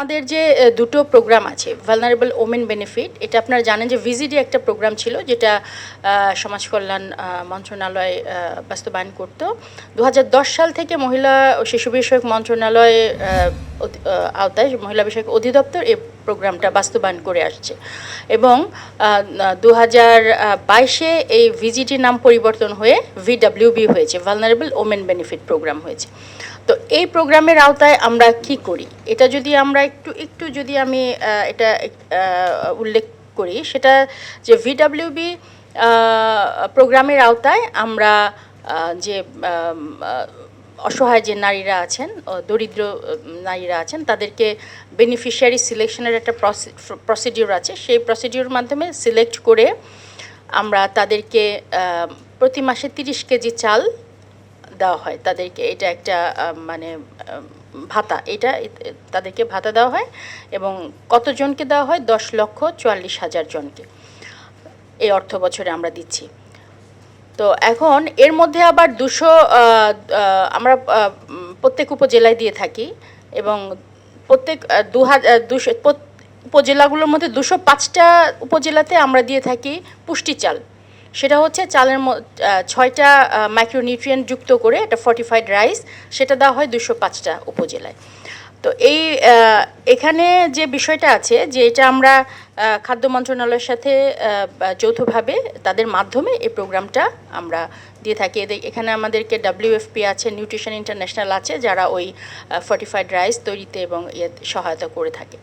আমাদের যে দুটো প্রোগ্রাম আছে ভালনারেবল ওমেন বেনিফিট এটা আপনারা জানেন যে ভিজিডি একটা প্রোগ্রাম ছিল যেটা সমাজ কল্যাণ মন্ত্রণালয় বাস্তবায়ন করত। দু হাজার দশ সাল থেকে মহিলা ও শিশু বিষয়ক মন্ত্রণালয় আওতায় মহিলা বিষয়ক অধিদপ্তর এই প্রোগ্রামটা বাস্তবায়ন করে আসছে। এবং দু হাজার বাইশে এই ভিজিটির নাম পরিবর্তন হয়ে ভিডাব্লিউবি হয়েছে ভালনারেবল ওমেন বেনিফিট প্রোগ্রাম হয়েছে। তো এই প্রোগ্রামের আওতায় আমরা কি করি? এটা যদি আমরা একটু একটু যদি আমি এটা উল্লেখ করি, সেটা যে ভিডাব্লিউবি প্রোগ্রামের আওতায় আমরা যে অসহায় যে নারীরা আছেন দরিদ্র নারীরা আছেন, তাদেরকে বেনিফিশিয়ারি সিলেকশনের একটা প্রসিডিউর আছে। সেই প্রসিডিউর মাধ্যমে সিলেক্ট করে আমরা তাদেরকে প্রতি মাসে তিরিশ কেজি চাল দেওয়া হয়। তাদেরকে এটা একটা মানে ভাতা। এটা তাদেরকে ভাতা দেওয়া হয় এবং কতজনকে দেওয়া হয়? দশ লক্ষ চুয়াল্লিশ হাজার জনকে। এই অর্থ বছরে আমরা দিচ্ছি। তো এখন এর মধ্যে আবার দুশো আমরা প্রত্যেক উপজেলায় দিয়ে থাকি এবং প্রত্যেক দু হাজার দুশো উপজেলাগুলোর মধ্যে দুশো পাঁচটা উপজেলাতে আমরা দিয়ে থাকি পুষ্টি চাল। সেটা হচ্ছে চালের ছয়টা মাইক্রোনিউট্রিয়েন্ট যুক্ত করে একটা ফর্টিফাইড রাইস সেটা দেওয়া হয় দুশো পাঁচটা উপজেলায়। তো এই এখানে যে বিষয়টা আছে যে এটা আমরা খাদ্য মন্ত্রণালয়ের সাথে যৌথভাবে তাদের মাধ্যমে এই প্রোগ্রামটা আমরা দিয়ে থাকি। এখানে আমাদেরকে ডাব্লিউএফপি আছে নিউট্রিশন ইন্টারন্যাশনাল আছে, যারা ওই ফর্টিফাইড রাইস তৈরিতে এবং ইয়ে সহায়তা করে থাকে।